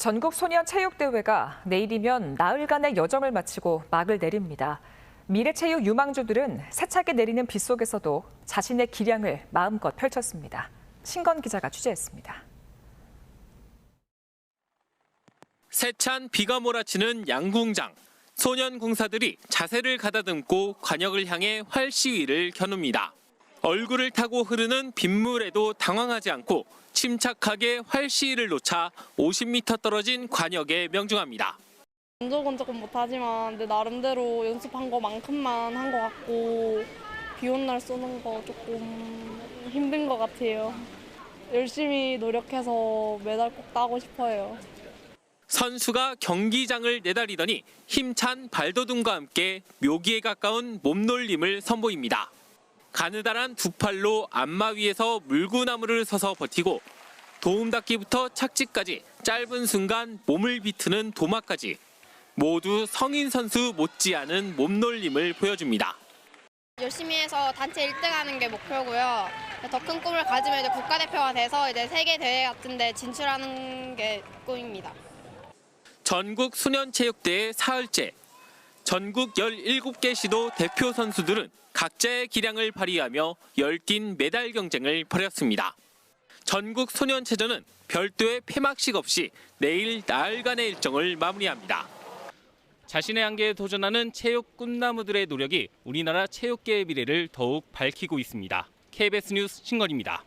전국 소년 체육대회가 내일이면 나흘간의 여정을 마치고 막을 내립니다. 미래체육 유망주들은 세차게 내리는 비 속에서도 자신의 기량을 마음껏 펼쳤습니다. 신건 기자가 취재했습니다. 세찬 비가 몰아치는 양궁장. 소년 궁사들이 자세를 가다듬고 관역을 향해 활 시위를 겨눕니다. 얼굴을 타고 흐르는 빗물에도 당황하지 않고 침착하게 활 시위를 놓자 50m 떨어진 관역에 명중합니다. 만족은 조금 못하지만 내 나름대로 연습한 거만큼만 한 것 같고 비 온 날 쏘는 거 조금 힘든 것 같아요. 열심히 노력해서 메달 꼭 따고 싶어요. 선수가 경기장을 내다리더니 힘찬 발돋움과 함께 묘기에 가까운 몸놀림을 선보입니다. 가느다란 두 팔로 안마 위에서 물구나무를 서서 버티고 도움 닫기부터 착지까지 짧은 순간 몸을 비트는 도마까지 모두 성인 선수 못지않은 몸놀림을 보여줍니다. 열심히 해서 단체 1등하는 게 목표고요. 더 큰 꿈을 가지면 이제 국가대표가 돼서 이제 세계 대회 같은데 진출하는 게 꿈입니다. 전국 수년체육대회 사흘째 전국 17개 시도 대표 선수들은 각자의 기량을 발휘하며 열띤 메달 경쟁을 벌였습니다. 전국 소년체전은 별도의 폐막식 없이 내일 나흘간의 일정을 마무리합니다. 자신의 한계에 도전하는 체육 꿈나무들의 노력이 우리나라 체육계의 미래를 더욱 밝히고 있습니다. KBS 뉴스 신건입니다.